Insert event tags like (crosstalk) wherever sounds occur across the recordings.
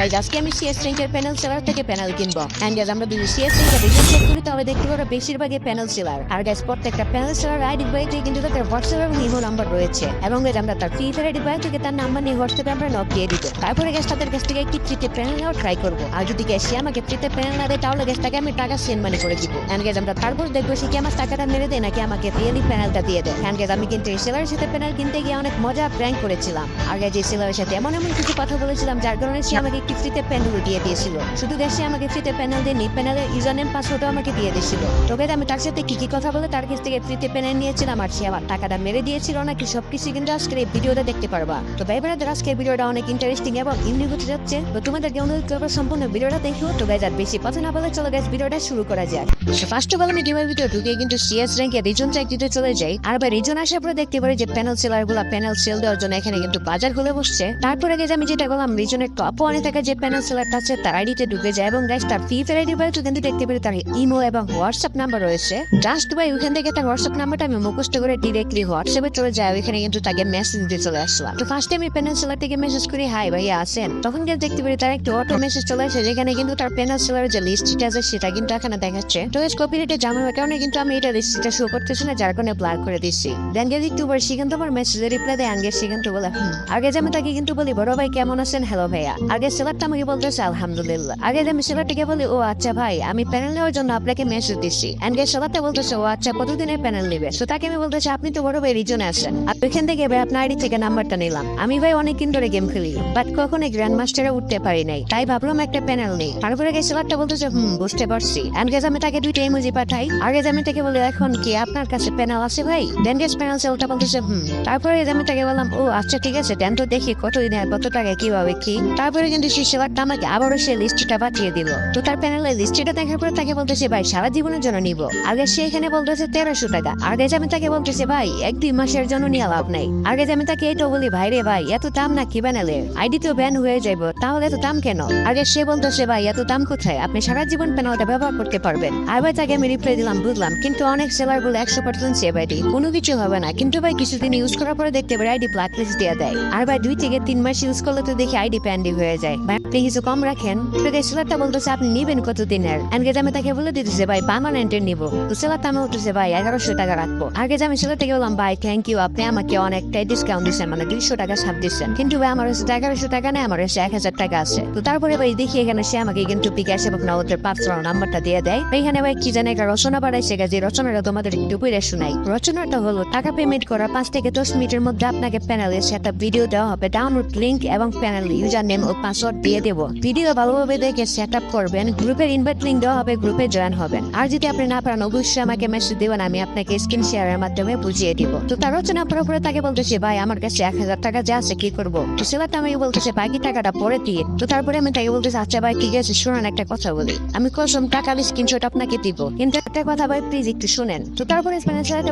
Guys, আজকে আমি CS panel seller থেকে প্যানেল গাইজ আমরা যদি সিএস রিজন চেক করি দেখতে পারো বেশিরভাগই প্যানেল সেলার আর গাইজ প্রত্যেকটা প্যানেল সেলার আইডি বাইতে কিন্তু তাদের হোয়াটসঅ্যাপ এবং নাম্বার রয়েছে। এবং গাইজ আমরা তার আইডি বাই থেকে তার নাম্বার নিয়ে হোয়াটসঅ্যাপে আমরা নক দিয়ে দিব। তারপরে তাদের কাছ থেকে একটি ফ্রিতে প্যানেল নেওয়ার ট্রাই করব। আর যদি গাইজ সে আমাকে ফ্রিতে প্যানেল না দেয়, তাহলে গাইজ তাকে আমি টাকা সেন্ড মানি করে দিব। গাইজ আমরা তারপর দেখব সে কি আমার টাকাটা মেরে দেয়, নাকি আমাকে রিয়েলি প্যানেলটা দিয়ে দেয়। অ্যান্ড গাইজ আমি কিন্তু এই সেলারের সাথে প্যানেল কিনতে গিয়ে অনেক মজা প্র্যাঙ্ক করেছিলাম। আর গাইজ এই সেলারের সাথে এমন এমন কিছু কথা বলেছিলাম, যার কারণে সে আমাকে একটি ফ্রিতে প্যানেল দিয়ে দিয়েছিল। শুধু সে আমাকে ফ্রিতে প্যানেল দেয়নি প্যানেলের ইউজার নেম পাসওয়ার্ডও আমাকে দিয়ে দিয়েছিল। তো গাইজ আমি তার সাথে কি কি কথা বলে তার কাছ থেকে ফ্রিতে প্যানেল নিয়েছিলাম আর সে আমার টাকাটা মেরে দিয়েছিল নাকি সবকিছু কিন্তু আজকের এই ভিডিওটা দেখতে পারবা। তো ভাই বোনেদের আজকের ভিডিওটা অনেক ইন্টারেস্টিং এবং ইউনিক হতে যাচ্ছে। তো তোমাদেরকে অনুরোধ করব সম্পূর্ণ ভিডিওটা দেখো। তো গাইজ আর বেশি কথা না বলে চলো গাইজ ভিডিওটা শুরু করা যাক। ফার্স্ট অফ অল আমি গেমের ভিতরে ঢুকে কিন্তু সিএস র্যাঙ্কে রিজন চেক দিতে চলে যাই। আর ভাই রিজন আসার পরে দেখতে পারি যে প্যানেল সেলারগুলা প্যানেল সেল দেওয়ার জন্য এখানে কিন্তু বাজার খুলে বসছে। তারপরে গেছে আমি যেটা বললাম রিজনের টপ ওয়ানে থাকা যে প্যানেল সেলারটা আছে, তার আইডিতে ঢুকে যায় এবং গাইজ তার ফ্রি ফায়ার আইডি বাইরে কিন্তু দেখতে পারি তার ইমো এবং হোয়াটসঅ্যাপ নাম্বার রয়েছে। জাস্ট ভাই ওইখান থেকে তার হোয়াটসঅ্যাপ নাম্বারটা আমি মুখস্থ করে ডিরেক্টলি হোয়াটসঅ্যাপে চলে যায় ওইখানে কিন্তু তাকে মেসেজ দিতে চলে আসলাম। তো ফার্স্টে আমি প্যানেল সেলার থেকে মেসেজ করি হাই ভাইয়া, আছেন? তখন গিয়ে দেখতে পারি তার একটা অটো মেসেজ চলে আসে, যেখানে কিন্তু তার প্যানেল সেলারের যে লিস্টটা আছে, সেটা কিন্তু এখানে দেখাচ্ছে। তো কপিরাইটে জামার কারণে কিন্তু আমি এটা লিস্টটা শো করতেছি না, যার কারণে ব্লার করে দিচ্ছি দেন গিয়ে একটু পর সে কিন্তু আমার মেসেজে রিপ্লাই দেয় আগে সে কিন্তু বলে আগে যে আমি তাকে কিন্তু বলি, বড় ভাই, কেমন আছেন? হ্যালো ভাইয়া। আগে সেলারটা আমাকে বলতেছে আলহামদুলিল্লাহ আগে আমি সেলারটাকে বলি ও আচ্ছা ভাই আমি প্যানেল নেওয়ার জন্য আপনাকে মেসেজ দিচ্ছি গে সেলারটা বলতেছে ও আচ্ছা কতদিনের প্যানেল নেবে তো তাকে আমি বলতেছি আপনি তো বড় ভাই রিজনে আছেন আর ওইখান থেকে ভাই আপনার আইডি থেকে নাম্বারটা নিলাম আমি ভাই অনেকদিন ধরে গেম খেলি বাট কখনো গ্র্যান্ড মাস্টারে উঠতে পারি নাই তাই ভাবলাম একটা প্যানেল নেই তারপরে গে সেলারটা বলতেছে হুম বুঝতে পারছি এন্ড গেজ আমি তাকে দুইটা ইমোজি পাঠাই আর গেজ আমি তাকে বলি এখন কি আপনার কাছে প্যানেল আছে ভাই দেন প্যানেল সেলটা বলতেছে হুম তারপরে আমি তাকে বললাম ও আচ্ছা ঠিক আছে দেন তো দেখি কত দিনে কত টাকা কীভাবে কি তারপরে কিন্তু সেই সেলারটা আমাকে আবারও সেই লিস্টটা পাঠিয়ে দিল। তো তার প্যানেলের লিস্টটা দেখার পর তাকে বলতেছে, ভাই, সারা জীবনের জন্য নিব। আগে সে এখানে বলতেছে, তেরোশো টাকা। আগে আমি তাকে বলতেছে, ভাই, এক দুই মাসের জন্য নিয়ে লাভ নাই। আগে আমি তাকে এটাও বলি, ভাই রে ভাই, এত দাম না কি প্যানেলের আইডি তো ব্যান হয়ে যাইব, তাহলে এত দাম কেন? আগে সে বলতেছে, ভাই, এত দাম কোথায়? আপনি সারা জীবন প্যানেলটা ব্যবহার করতে পারবেন। আর ভাই তাকে আমি রিপ্লাই দিলাম, বুঝলাম, কিন্তু অনেক সেলার বলে একশো পার্সেন্ট সেভ আইডি কোনো কিছু হবে না। কিন্তু ভাই কিছুদিন ইউজ করার পরে দেখতে পারে আইডি ব্ল্যাক লিস্ট দেয় আর ভাই দুই থেকে তিন মাস ইউজ করলে তো দেখি আইডি প্যান্ডি হয়ে যায়। ভাই আপনি কিছু কম রাখেন। তো এই সেলারটা বলতেছে আপনি নিবেন কত দিনের আগে আমি তাকে বলে দিতেছে, ভাই পার্মানেন্টের নিবো। তো সেলারটা আমি উঠতেছে ভাই, এগারোশো টাকা রাখব। আগে আমি সেলারটাকে বললাম, ভাই থ্যাংক ইউ আপনি আমাকে অনেকটাই ডিসকাউন্ট দিচ্ছেন মানে দুইশো টাকা ছাড় দিচ্ছেন কিন্তু ভাই, আমার হচ্ছে এগারোশো টাকা নেই, আমার হচ্ছে এক হাজার টাকা আছে। তো তারপরে ভাই, দেখি এখানে সে আমাকে কিন্তু বিকাশ এবং নগদের পাঁচশো নাম্বারটা দিয়ে দেয়। এখানে ভাই, কি জানে একটা রচনা বাড়াইছে যে রচনাটা তোমাদের একটু পড়ে শোনাই। রচনাটা হলো, টাকা পেমেন্ট করার পাঁচ থেকে দশ মিনিটের মধ্যে আপনাকে প্যানেলের সেটা ভিডিও দেওয়া হবে। ডাউনলোড লিঙ্ক এবং প্যানেল ইউজার নেম ও পাসওয়ার্ড দিয়ে দেবো। ভিডিও ভালোভাবে দেখে সেট আপ করবেন, গ্রুপের ইনভাইট লিঙ্ক দেওয়া হবে, গ্রুপে জয়েন হবেন। আর যদি আপনি না পারেন, অবশ্যই আমাকে মেসেজ দেবেন, আমি আপনাকে স্ক্রিন শেয়ারের মাধ্যমে বুঝিয়ে দিব। তো তার রচনা পরে পরে তাকে বলতেছে, ভাই, আমার কাছে এক হাজার টাকা যা আছে, কি করব? তো সেলাটা আমি বলতেছে বাকি টাকাটা পরে দিয়ে? তো তারপরে আমি তাকে বলতেছি আচ্ছা ভাই, ঠিক আছে, শুনুন একটা কথা বলি। আমি কসম টাকার স্ক্রিনশট আপনাকে দিব। কিন্তু একটা কথা ভাই প্লিজ একটু শুনেন। তো তারপরে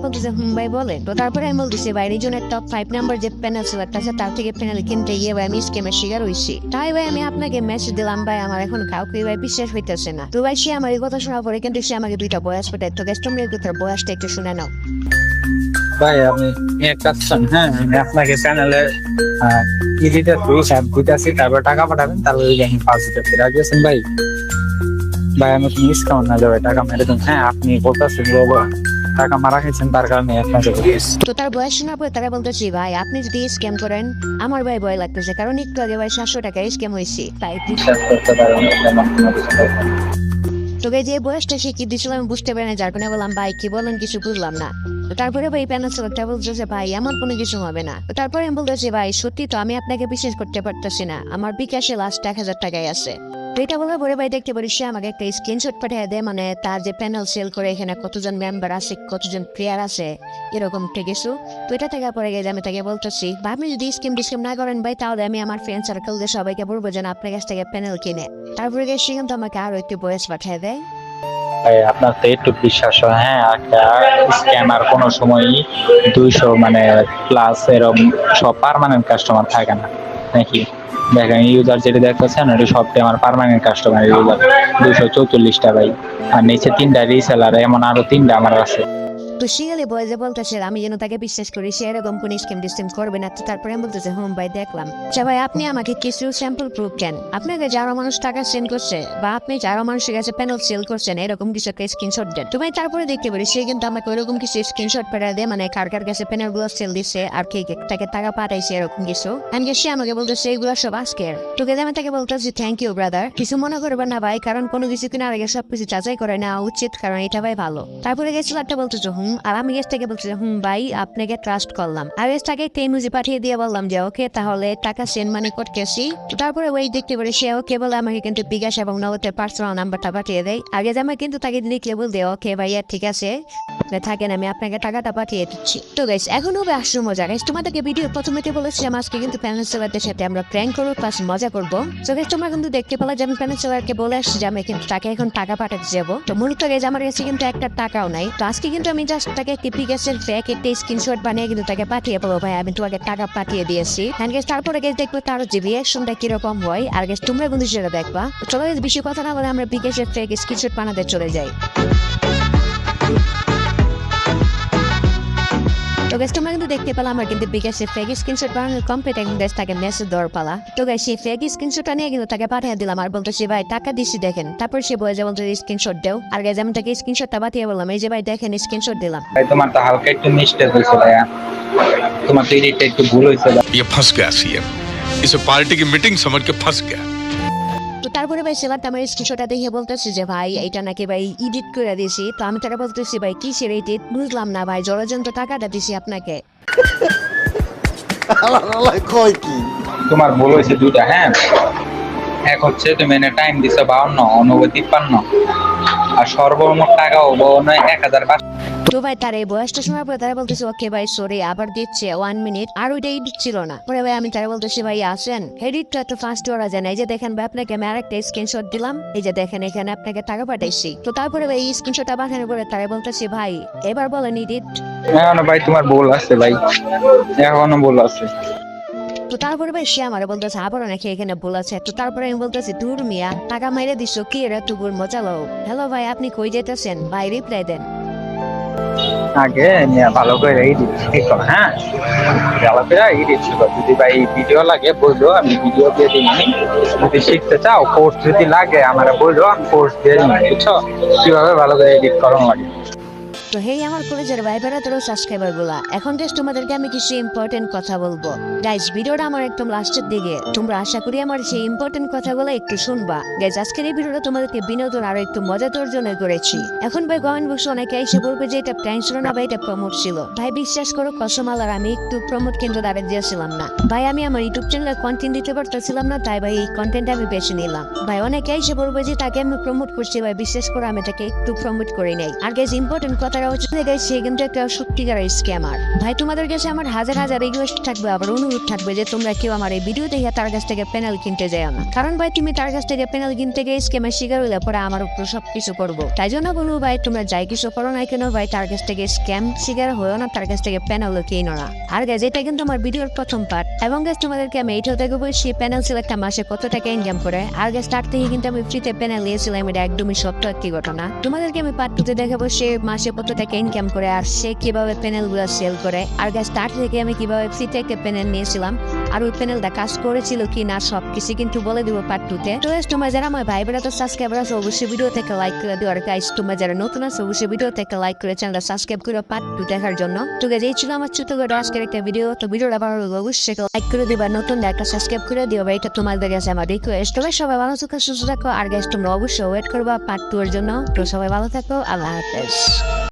বলতেছে, হুম ভাই, বলেন। তো তারপরে আমি বলতেছি, ভাই, রিজনের টপ ফাইভ নাম্বার যে প্যানেল সেলারটা আছে, তার থেকে প্যানেল কিনতে গিয়ে ভাই, আমি স্কেমের শিকার হয়েছি তাই ভাই আমি আপনাকে মেসেজ দিলাম ভাই, আমার এখন কাউকে বিশ্বাস হইতেছে না। তো ভাই, সে আমার এই কথা শোনার পরে কিন্তু সে আমাকে দুইটা বয়স পেটায় তো তার বয়সটা একটু শুনে নাও। ভাই আপনি এক কাজ হ্যাঁ আমি আপনাকে চ্যানেলে দিতেছি তারপর টাকা পাঠাবেন, তাহলে ওই আমি পাঁচ হাজার ভাই। ভাই আমি ডিসকাউন্ট না যাবে টাকা মেরে দেন। হ্যাঁ আপনি বলতেছেন টাকা মারা খেয়েছেন তার কারণে আপনাকে তো তার বয়স শোনার পরে তারা বলতেছি ভাই আপনি যদি স্ক্যাম করেন আমার ভাই ভয় লাগতেছে। কারণ একটু আগে ভাই সাতশো টাকা স্ক্যাম হয়েছে। তাই। তোকে যে বয়সটা সে কি আমি বুঝতে পারি না যার কারণে বললাম ভাই কি বলেন কিছু বুঝলাম না। তারপরে ভাই প্যানেল সেলেক্টটা বলতেছে ভাই এমন কোনো কিছু হবে না। তারপরে আমি বলতেছি ভাই সত্যি তো আমি আপনাকে বিশ্বাস করতে পারতেছি না। আমার বিকাশে লাস্ট এক হাজার টাকাই আছে। তো এটা বলে পরে ভাই দেখতে পারি সে আমাকে একটা স্ক্রিনশট পাঠিয়ে দেয় মানে তার যে প্যানেল সেল করে এখানে কতজন মেম্বার আছে কতজন প্লেয়ার আছে এরকম কিছু তো এটা থেকে পরে গেছে আমি তাকে বলতেছি বা আপনি যদি স্কিম ডিস্কিম না করেন ভাই, তাহলে আমি আমার ফ্রেন্ড সার্কেলদের সবাইকে বলব যেন আপনার কাছ থেকে প্যানেল কিনে। তারপরে গিয়ে সে কিন্তু আমাকে আরও একটু বয়স পাঠিয়ে দেয়। আপনার তো একটু বিশ্বাস হয় হ্যাঁ একটা স্ক্যামার কোনো সময়ই দুইশো মানে প্লাস এরকম সব পার্মানেন্ট কাস্টমার থাকে না, নাকি? দেখেন ইউজার যেটা দেখতেছেন এটা সবটাই আমার পার্মানেন্ট কাস্টমার ইউজার দুশো চৌচল্লিশটা ভাই। আর নিচে তিনটা রিসেলার এমন আরও তিনটা আমার আছে। তো শিয়ালে বয়েজে বলতেছে আমি যেন তাকে বিশ্বাস করি, সে এরকম কোন স্কিম ডিস্কিম করবে না। তো তারপরে আমি বলতেছে, হুম ভাই, দেখলাম। আচ্ছা ভাই, আপনি আমাকে কিছু স্যাম্পল প্রুফ কেন আপনাকে যারা মানুষ টাকা সেন্ড করছে বা আপনি যারা মানুষের কাছে প্যানেল সেল করছেন, এরকম কিছু একটা স্ক্রিনশট দেন। তো ভাই, তারপরে দেখতে পারি, সে কিন্তু আমাকে ওরকম কিছু স্ক্রিনশট পাঠিয়ে দেয় মানে কার কার কাছে প্যানেলগুলো সেল দিচ্ছে আর কে তাকে টাকা পাঠাইছে, এরকম কিছু। আমি সে আমাকে বলতেছে এগুলো সব আজকের। তোকে আমি তাকে বলতেছি থ্যাংক ইউ ব্রাদার কিছু মনে করবে না ভাই, কারণ কোনো কিছু কিনা আগে সবকিছু যাচাই করে নেওয়া উচিত, কারণ এটা ভাই ভালো। তারপরে গেছিল একটা বলতেছে, হুম আর আমি এসটাকে বলছি হুম, ভাই, আপনাকে ট্রাস্ট করলাম। আর এসটাকে তেমুজি পাঠিয়ে দিয়ে বললাম যে, ওকে, তাহলে টাকা সেন মানে করতেছি। তারপরে ওই দেখতে পারি সে ওকে বলে আমাকে কিন্তু বিকাশ এবং নগদের পার্সোনাল নাম্বারটা পাঠিয়ে দেয়। আগে আমাকে কিন্তু তাকে লিখে বলতে ওকে, ভাইয়া, ঠিক আছে। না থাকেন, আমি আপনাকে টাকাটা পাঠিয়ে দিচ্ছি। তো গাইস এখন হবে আসল মজা। গাইস তোমাদেরকে ভিডিও প্রথমেতে বলেছিলাম আজকে কিন্তু প্যানেল সেলারদের সাথে আমরা প্র্যাঙ্ক করব প্লাস মজা করব। তো গাইস তোমরা কিন্তু দেখতে পেলে যে আমি প্যানেল সেলারকে বলে আসছি যে আমি কিন্তু তাকে এখন টাকা পাঠাতে যাব। তো মূলত গাইস আমার কাছে কিন্তু একটা টাকাও নাই। তো আজকে কিন্তু আমি জাস্ট তাকে একটি পিকাসের ফেক একটা স্ক্রিনশট বানিয়ে কিন্তু তাকে পাঠিয়ে বলব, ভাই, আমি তোমাকে টাকা পাঠিয়ে দিয়েছি। হ্যান্ড গাইস তারপরে গাইস দেখব তার যে রিয়াকশনটা কীরকম হয়। আর গাইস তোমরা কিন্তু সেটা দেখবা। চলো বেশি কথা না বলে আমরা বিকাশের ফেক স্ক্রিনশট বানাতে চলে যাই। তো গাইস তোমরা কিন্তু দেখতে পেলাম আমার কিন্তু বিকাশে ফেক স্ক্রিনশট বানানোর কমপ্লিট এখন গাইস তাকে মেসেজ দেওয়ার পালা তো গাইস সেই ফেক স্ক্রিনশটটা নিয়ে কিন্তু তাকে পাঠিয়ে দিলাম আর বলতো সে ভাই টাকা দিচ্ছি দেখেন তারপর সে বলে যে বলতো স্ক্রিনশট দেও আর গাইস আমি তাকে স্ক্রিনশটটা পাঠিয়ে বললাম এই যে ভাই দেখেন স্ক্রিনশট দিলাম ভাই তোমার তো হালকা একটু মিস্টেক হয়েছে ভাইয়া তোমার তো এডিটটা একটু ভুল হয়েছে ভাই। ये फंस गया सीएम इसे पार्टी की मीटिंग समझ के फंस गया তো তারপরে ভাই সেবার আমার স্ক্রিনশটটা দেখে বলতেছি যে ভাই এটা নাকি ভাই ইডিট করে দিয়েছি তো আমি তারা বলতেছি ভাই কি সেরে এডিট? বুঝলাম না ভাই জড়যন্ত্র টাকাটা দিছি আপনাকে। (laughs) কয় কি? তোমার ভুল হয়েছে দুটা হ্যাঁ? এক হচ্ছে তুমি এনে টাইম দিছো বাউন্ন অনুভূতি তিপ্পান্ন। আর সর্বমোট টাকা হব নয় এক হাজার তো ভাই তার এই বয়সটা শোনার পরে তারা বলতেছে ওকে ভাই সরি আবার দিচ্ছে ওয়ান মিনিট আর ওইটা এডিট ছিল না। পরে ভাই আমি তারা বলতেছি ভাই আসেন। এডিটটা তো ফার্স্ট করা যায় না এই যে দেখেন ভাই আপনাকে আমি আরেকটা স্ক্রিনশট দিলাম। এই যে দেখেন এখানে আপনাকে টাকা পাঠাইছি। তো তারপরে ভাই এই স্ক্রিনশটটা পাঠানোর পরে তারা বলতেছি ভাই এবার বলেন এডিট এখনও ভাই তোমার ভুল আছে ভাই। এখনও ভুল আছে। তো তারপরে ভাই সে আমার বলতেছে আবারও নাকি এখানে ভুল আছে? তো তারপরে আমি বলতেছি দূর মিয়া টাকা মাইরে দিচ্ছ কি এরা টুকুর মজা লো হ্যালো ভাই আপনি কই যেতেছেন ভাই রিপ্লাই দেন। আগে ভালো করে এডিট ঠিক করো, হ্যাঁ? ভালো করে এডিট শিখো যদি ভাই ভিডিও লাগে বলল আমি ভিডিও দিয়ে দিই যদি শিখতে চাও কোর্স যদি লাগে আমার বলল আমি কোর্স দিয়ে দিই বুঝছ? কীভাবে ভালো করে এডিট করানো লাগে? তো হেই, আমার কলেজের ভাই বেড়াতেরও সাবস্ক্রাইবারগুলা এখন জাস্ট তোমাদেরকে আমি কিছু ইম্পর্টেন্ট কথা বলব। গাইজ ভিডিওটা আমার একদম লাস্টের দিকে। তোমরা আশা করি আমার সেই ইম্পর্টেন্ট কথাগুলো একটু শুনবা। গাইজ আজকের এই ভিডিওটা তোমাদেরকে বিনোদন আরও একটু মজা তোর জন্য করেছি। এখন ভাই কমেন্ট বক্সে অনেকে এসে বলবে যে, এটা প্র্যাঙ্ক ছিল না ভাই, এটা প্রমোট ছিল। ভাই, বিশ্বাস করো, কসমাল আর আমি একটু প্রমোট কিন্তু দাঁড়িয়ে দিয়েছিলাম না। ভাই, আমি আমার ইউটিউব চ্যানেলে কন্টেন্ট দিতে পারতেছিলাম না, তাই ভাই, এই কন্টেন্ট আমি বেছে নিলাম। ভাই, অনেকে এসে বলবে যে, তাকে আমি প্রমোট করছি, ভাই, বিশ্বাস করে, আমি তাকে একটু প্রমোট করি নাই। আর গাইজ ইম্পর্টেন্ট কথাটা হচ্ছে যে guys, সে কিন্তু একটা সত্যিকার স্ক্যামার ভাই তোমাদের কাছে আমার হাজার হাজার রিকোয়েস্ট থাকবে আবার অনুরোধ থাকবে যে তোমরা কেউ আমার এই ভিডিও দেখে তার কাছ থেকে প্যানেল কিনতে যায় না। কারণ ভাই তুমি তার কাছ থেকে প্যানেল কিনতে গিয়ে স্ক্যামের শিকার হইলে পরে আমার উপর সব কিছু করব। তাই জন্য বলব ভাই তোমরা যাই কিছু করো না কেন ভাই তার কাছ থেকে স্ক্যাম শিকার হয়েও না তার কাছ থেকে প্যানেল কিনো না। আর গাছ এটা কিন্তু আমার ভিডিওর প্রথম পার্ট এবং গাছ তোমাদেরকে আমি এইটাও দেখব সেই প্যানেল একটা মাসে কত টাকা ইনকাম করে। আর গাছ তার থেকে কিন্তু আমি ফ্রিতে প্যানেল নিয়েছিলাম এটা একদমই সত্য একটি ঘটনা। তোমাদেরকে আমি পার্ট টুতে দেখাবো সে মাসে কত টাকা ইনকাম করে আর সে কীভাবে প্যানেলগুলো সেল করে? আর গাছ তার থেকে আমি কীভাবে ফ্রিতে একটা প্যানেল নিয়েছিলাম? আর ওই প্যানেলটা কাজ করেছিল কি না সব কিছু কিন্তু বলে দিব পার্ট টুতে তো। তোমরা যারা আমার ভাই বেড়া তো সাবস্ক্রাইবার আছে অবশ্যই ভিডিও থেকে লাইক করে দিও। আর গাইস তোমরা যারা নতুন আছে অবশ্যই ভিডিও থেকে লাইক করে চ্যানেলটা সাবস্ক্রাইব করে পার্ট টু দেখার জন্য। তো guys, এই ছিল আমার ছোট করে আজকের একটা ভিডিও তো ভিডিওটা ভালো লাগলে অবশ্যই লাইক করে দিবা। নতুন একটা সাবস্ক্রাইব করে দিও। ভাই এটা তোমাদের কাছে আমার রিকোয়েস্ট তবে সবাই ভালো থাকো সুস্থ থাকো। আর গাইস তোমরা অবশ্যই ওয়েট করবা পার্ট টু এর জন্য। তো সবাই ভালো থাকো। আল্লাহ হাফেজ।